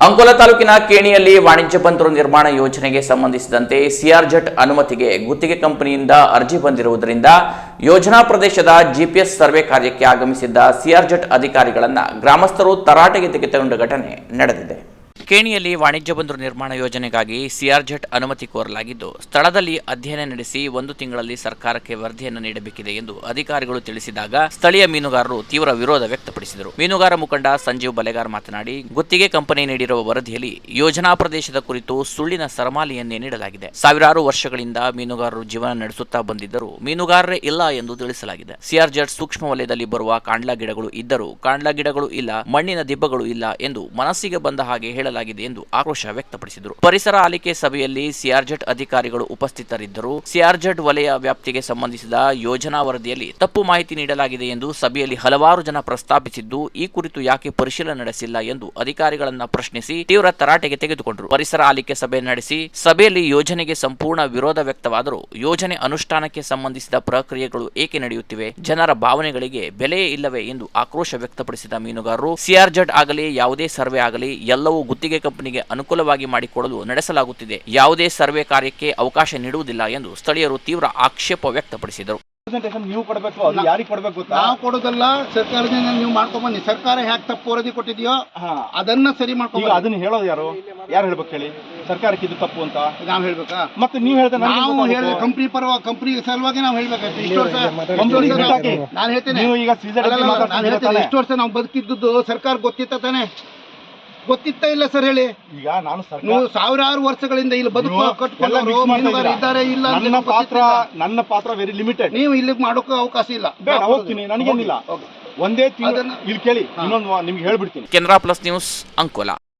ಅಂಕೋಲ ತಾಲೂಕಿನ ಕೇಣಿಯಲ್ಲಿ ವಾಣಿಜ್ಯ ಬಂದರು ನಿರ್ಮಾಣ ಯೋಜನೆಗೆ ಸಂಬಂಧಿಸಿದಂತೆ ಸಿಆರ್ಜೆಟ್ ಅನುಮತಿಗೆ ಗುತ್ತಿಗೆ ಕಂಪನಿಯಿಂದ ಅರ್ಜಿ ಬಂದಿರುವುದರಿಂದ ಯೋಜನಾ ಪ್ರದೇಶದ ಜಿಪಿಎಸ್ ಸರ್ವೆ ಕಾರ್ಯಕ್ಕೆ ಆಗಮಿಸಿದ್ದ ಸಿಆರ್ಜೆಟ್ ಅಧಿಕಾರಿಗಳನ್ನು ಗ್ರಾಮಸ್ಥರು ತರಾಟೆಗೆ ತೆಗೆದುಕೊಂಡ ಘಟನೆ ನಡೆದಿದೆ. ಕೇಣಿಯಲ್ಲಿ ವಾಣಿಜ್ಯ ಬಂದರು ನಿರ್ಮಾಣ ಯೋಜನೆಗಾಗಿ ಸಿಆರ್ಜೆಟ್ ಅನುಮತಿ ಕೋರಲಾಗಿದ್ದು, ಸ್ಥಳದಲ್ಲಿ ಅಧ್ಯಯನ ನಡೆಸಿ ಒಂದು ತಿಂಗಳಲ್ಲಿ ಸರ್ಕಾರಕ್ಕೆ ವರದಿಯನ್ನು ನೀಡಬೇಕಿದೆ ಎಂದು ಅಧಿಕಾರಿಗಳು ತಿಳಿಸಿದಾಗ ಸ್ಥಳೀಯ ಮೀನುಗಾರರು ತೀವ್ರ ವಿರೋಧ ವ್ಯಕ್ತಪಡಿಸಿದರು. ಮೀನುಗಾರ ಮುಖಂಡ ಸಂಜೀವ್ ಬಲೆಗಾರ್ ಮಾತನಾಡಿ, ಗುತ್ತಿಗೆ ಕಂಪನಿ ನೀಡಿರುವ ವರದಿಯಲ್ಲಿ ಯೋಜನಾ ಪ್ರದೇಶದ ಕುರಿತು ಸುಳ್ಳಿನ ಸರಮಾಲೆಯನ್ನೇ ನೀಡಲಾಗಿದೆ. ಸಾವಿರಾರು ವರ್ಷಗಳಿಂದ ಮೀನುಗಾರರು ಜೀವನ ನಡೆಸುತ್ತಾ ಬಂದಿದ್ದರೂ ಮೀನುಗಾರರೇ ಇಲ್ಲ ಎಂದು ತಿಳಿಸಲಾಗಿದೆ. ಸಿಆರ್ಜೆಟ್ ಸೂಕ್ಷ್ಮ ವಲಯದಲ್ಲಿ ಬರುವ ಕಾಂಡ್ಲಾ ಗಿಡಗಳು ಇದ್ದರೂ ಕಾಂಡ್ಲಾ ಗಿಡಗಳು ಇಲ್ಲ, ಮಣ್ಣಿನ ದಿಬ್ಬಗಳು ಇಲ್ಲ ಎಂದು ಮನಸ್ಸಿಗೆ ಬಂದ ಹಾಗೆ ಹೇಳಲಾಗಿದೆ. ಎಂದು ಆಕ್ರೋಶ ವ್ಯಕ್ತಪಡಿಸಿದರು. ಪರಿಸರ ಆಲಿಕೆ ಸಭೆಯಲ್ಲಿ ಸಿಆರ್ಜೆಟ್ ಅಧಿಕಾರಿಗಳು ಉಪಸ್ಥಿತರಿದ್ದರು. ಸಿಆರ್ಜೆಟ್ ವಲಯ ವ್ಯಾಪ್ತಿಗೆ ಸಂಬಂಧಿಸಿದ ಯೋಜನಾ ವರದಿಯಲ್ಲಿ ತಪ್ಪು ಮಾಹಿತಿ ನೀಡಲಾಗಿದೆ ಎಂದು ಸಭೆಯಲ್ಲಿ ಹಲವಾರು ಜನ ಪ್ರಸ್ತಾಪಿಸಿದ್ದು, ಈ ಕುರಿತು ಯಾಕೆ ಪರಿಶೀಲನೆ ನಡೆಸಿಲ್ಲ ಎಂದು ಅಧಿಕಾರಿಗಳನ್ನ ಪ್ರಶ್ನಿಸಿ ತೀವ್ರ ತರಾಟೆಗೆ ತೆಗೆದುಕೊಂಡರು. ಪರಿಸರ ಆಲಿಕೆ ಸಭೆ ನಡೆಸಿ ಸಭೆಯಲ್ಲಿ ಯೋಜನೆಗೆ ಸಂಪೂರ್ಣ ವಿರೋಧ ವ್ಯಕ್ತವಾದರೂ ಯೋಜನೆ ಅನುಷ್ಠಾನಕ್ಕೆ ಸಂಬಂಧಿಸಿದ ಪ್ರಕ್ರಿಯೆಗಳು ಏಕೆ ನಡೆಯುತ್ತಿವೆ, ಜನರ ಭಾವನೆಗಳಿಗೆ ಬೆಲೆಯೇ ಇಲ್ಲವೇ ಎಂದು ಆಕ್ರೋಶ ವ್ಯಕ್ತಪಡಿಸಿದ ಮೀನುಗಾರರು ಸಿಆರ್ಜೆಡ್ ಆಗಲಿ, ಯಾವುದೇ ಸರ್ವೆ ಆಗಲಿ, ಎಲ್ಲವೂ ಗುತ್ತಿಗೆ ಕಂಪನಿಗೆ ಅನುಕೂಲವಾಗಿ ಮಾಡಿಕೊಡಲು ನಡೆಸಲಾಗುತ್ತಿದೆ. ಯಾವುದೇ ಸರ್ವೆ ಕಾರ್ಯಕ್ಕೆ ಅವಕಾಶ ನೀಡುವುದಿಲ್ಲ ಎಂದು ಸ್ಥಳೀಯರು ತೀವ್ರ ಆಕ್ಷೇಪ ವ್ಯಕ್ತಪಡಿಸಿದರು. ನೀವು ಕೊಡಬೇಕು ಅದು ಯಾರಿಗೆ ಕೊಡಬೇಕು ಗೊತ್ತಾ? ನಾವು ಕೊಡೋದಲ್ಲ ಸರ್ಕಾರದಿಂದ ನೀವು ಮಾಡ್ಕೊಬನ್ನಿ. ಬನ್ನಿ ಸರ್ಕಾರ ಹ್ಯಾಕ್ ತಪ್ಪು ವರದಿ ಕೊಟ್ಟಿದೆಯೋ ಅದನ್ನ ಸರಿ ಮಾಡ್ಕೊಂಡು ಅದನ್ನ ಹೇಳೋದು ಯಾರು? ಯಾರು ಹೇಳ್ಬೇಕು ಹೇಳಿ? ಸರ್ಕಾರಕ್ಕೆ ಇದು ತಪ್ಪು ಅಂತ? ನಾವ್ ಹೇಳ್ಬೇಕಾ? ಮತ್ತೆ ನೀವು ಹೇಳ್ತಾ ನಾವು ಹೇಳಿದ ಕಂಪ್ನಿ ಪರವ ಕಂಪ್ನಿ ಸಲುವಾಗಿ ನಾವು ಹೇಳ್ಬೇಕಾಯ್ತು. ಇಷ್ಟು ವರ್ಷ ನಾನು ಹೇಳ್ತೇನೆ. ನೀವು ಈಗ ಸೀಸನ್ ನಾನು ಹೇಳ್ತೇನೆ. ಇಷ್ಟು ವರ್ಷ ನಾವು ಬದುಕಿದ್ದು ಸರ್ಕಾರ ಗೊತ್ತಿತ್ತ ತಾನೆ? ಗೊತ್ತಿತ್ತ ಇಲ್ಲ ಸರ್ ಹೇಳಿ. ಈಗ ನಾನು ಸರ್ ನೀವು ಸಾವಿರಾರು ವರ್ಷಗಳಿಂದ ಇಲ್ಲಿ ಬದುಕು ಕಟ್ಕೊಂಡು ಇದ್ದೀರಾ. ಇಲ್ಲ ನನ್ನ ಪಾತ್ರ ನನ್ನ ಪಾತ್ರ ವೆರಿ ಲಿಮಿಟೆಡ್ ನೀವು ಇಲ್ಲಿಗೆ ಮಾಡೋಕೆ ಅವಕಾಶ ಇಲ್ಲ. ಹೋಗ್ತೀನಿ ನನಗೇನಿಲ್ಲ. ಒಂದೇ ತಿಂಗಳು ಇಲ್ಲಿ ಕೇಳಿ ಇನ್ನೊಂದು ನಿಮ್ಗೆ ಹೇಳ್ಬಿಡ್ತೀನಿ. Canara plus news Ankola.